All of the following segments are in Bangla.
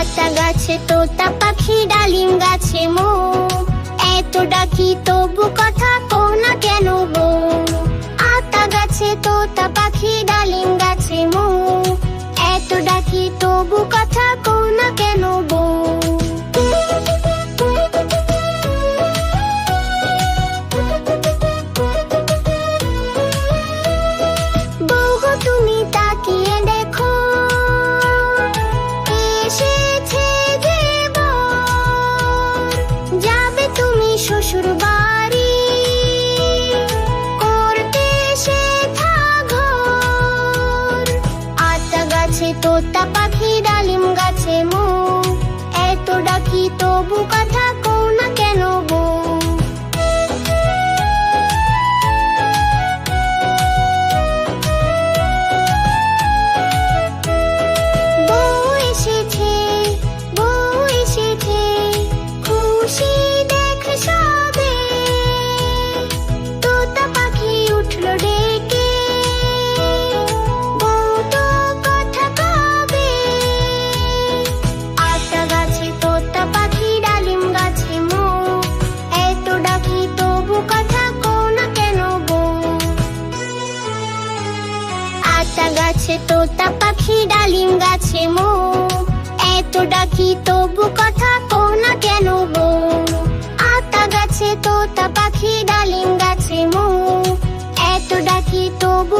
বাসা গাছে, তোতা পাখি, ডালিম গাছে মো। এত ডাকি, তবু কথা কো না কেন গো? আতা গাছে, তোতা পাখি, ডালিম গাছে মো। এত ডাকি, তবু কথা কো না কেন গো? 不管他。তোতা পাখি ডালিম গাছে মু। এত ডাকি তবু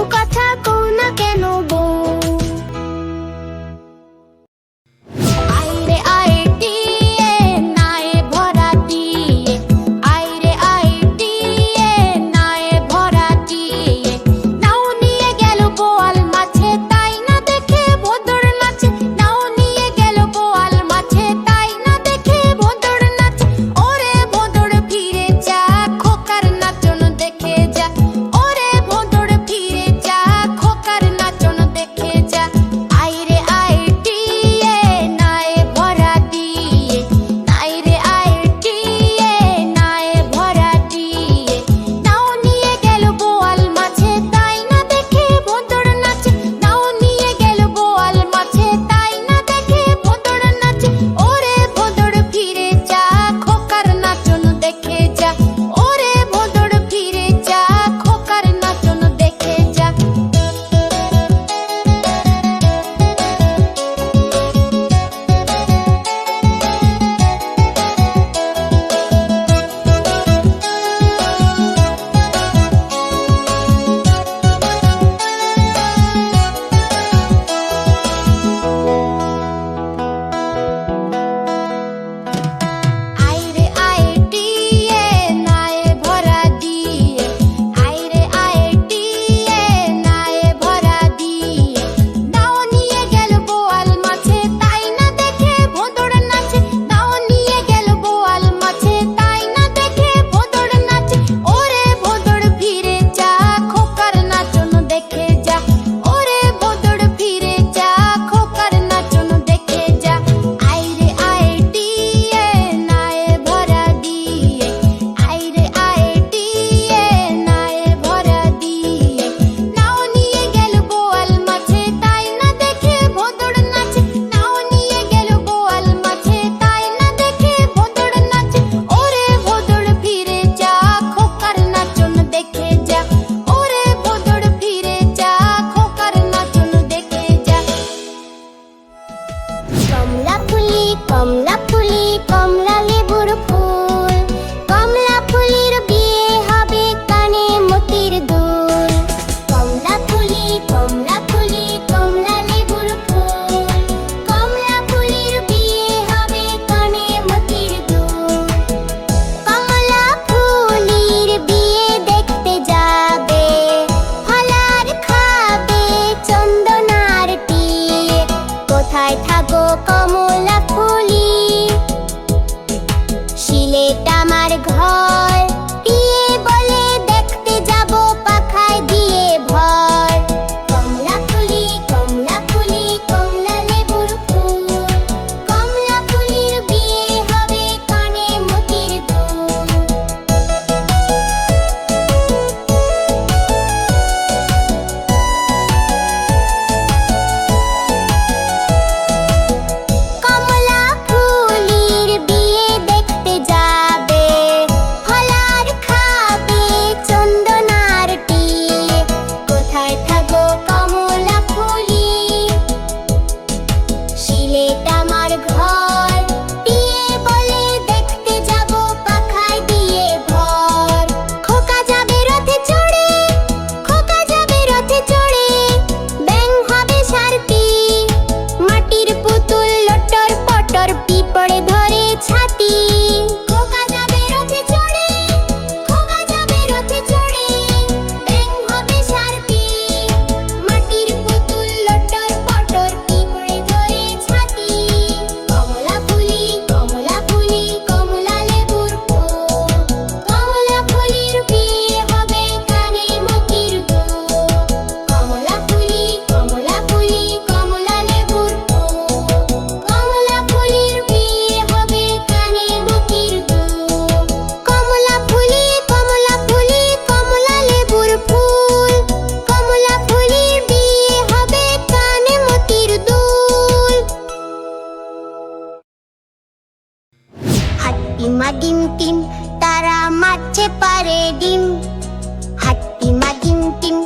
আছে পারে ডিম। হাতি মা টিম টিম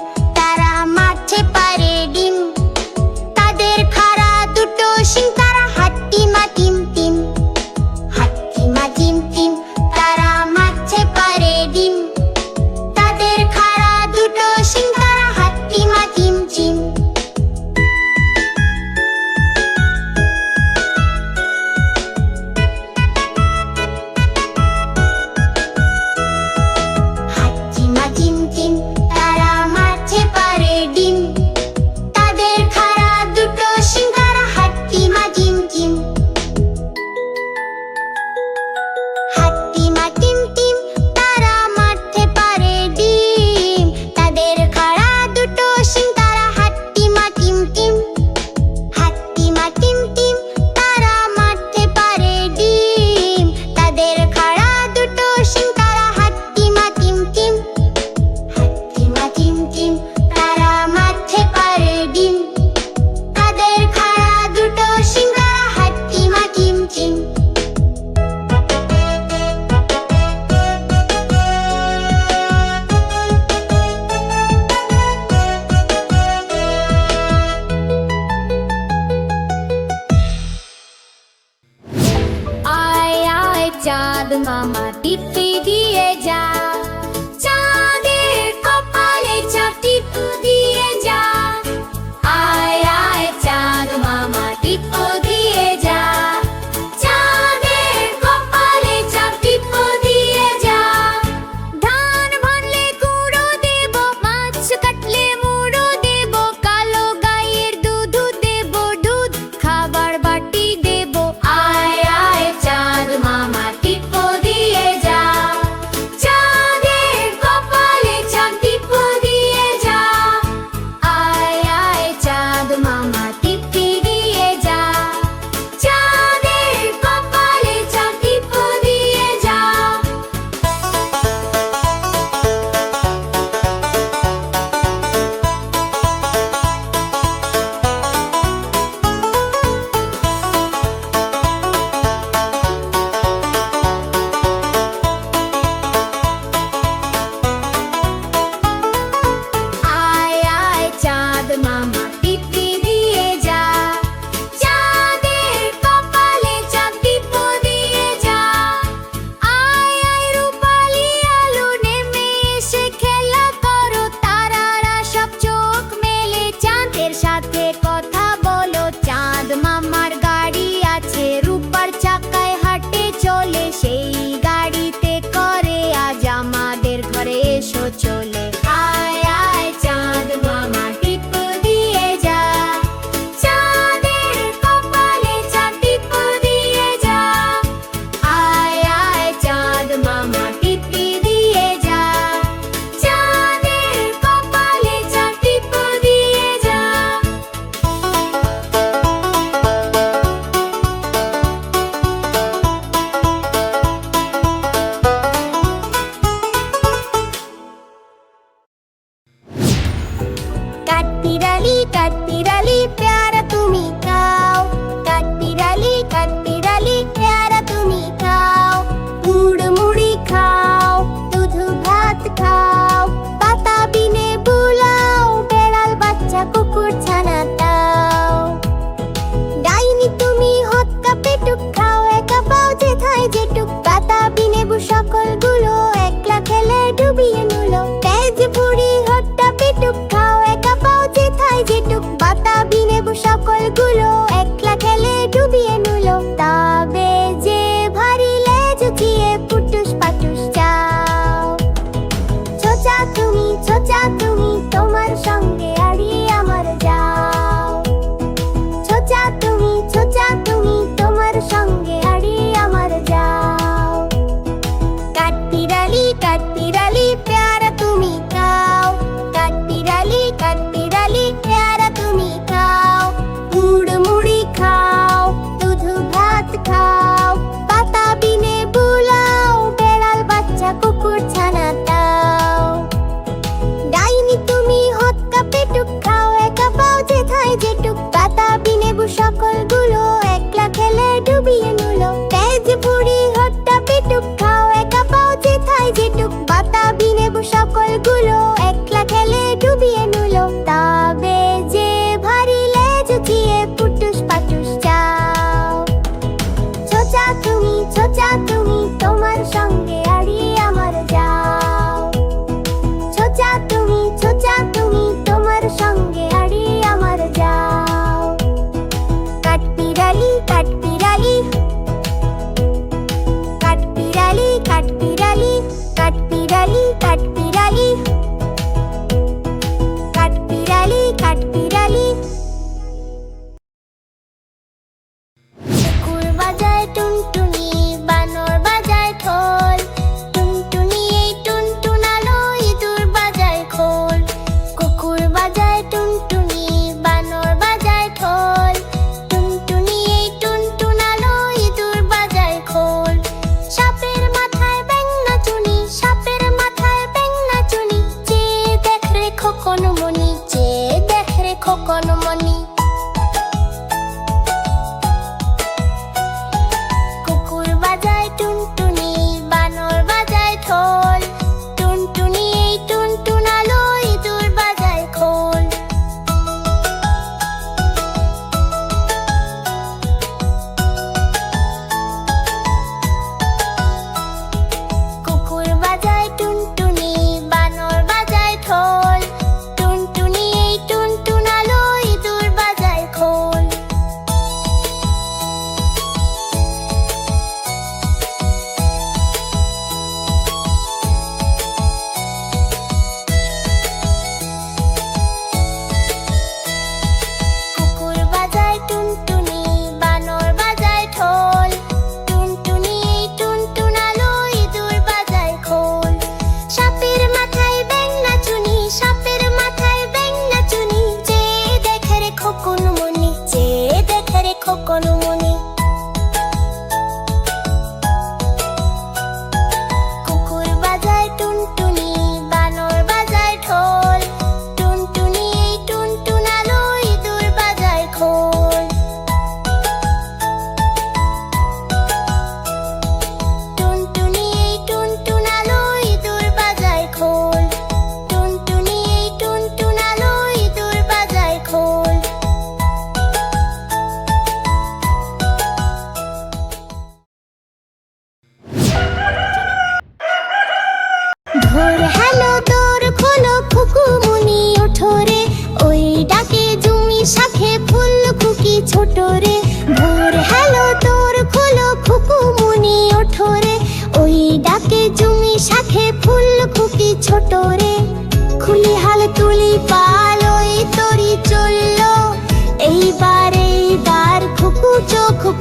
যেটুক পাতা বিনেবু সকলগুলো একলা খেলে ডুবিয়ে নুলো। তেজ ভুড়ি হট্টা পেটুক খাও একা পাও যেথায় যেটুক পাতা বিনেবু সকলগুলো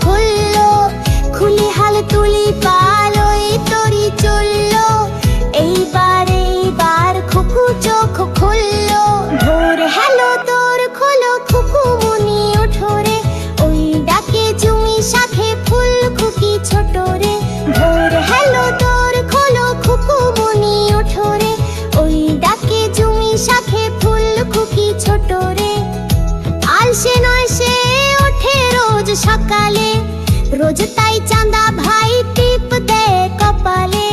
full সকালে। রোজ তাই চাঁদা ভাই টিপ দে কপালে।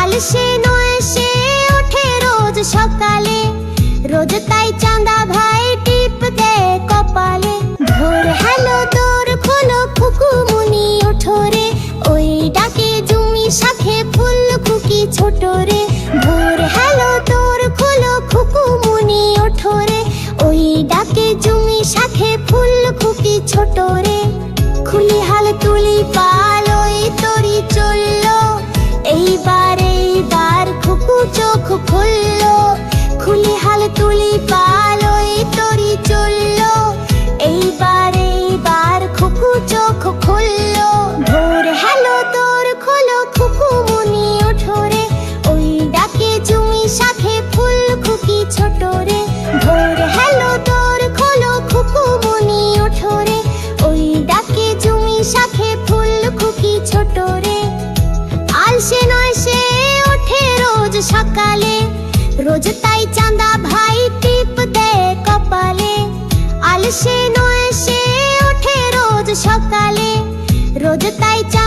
আলসে নয় সে ওঠে রোজ সকালে। রোজ তাই চাঁদা ভাই টিপ দে কপালে। ভোর হ্যালো দোর খোলো কুকুমুনি ওঠোরে। ওই ডাকে জুমি সাথে ফুল খুকি ছোটরে। ছোট রে খুলি হাল তুলি পাল ওই তরি চলল। এইবার এইবার খুকু চোখ খুলল। তাই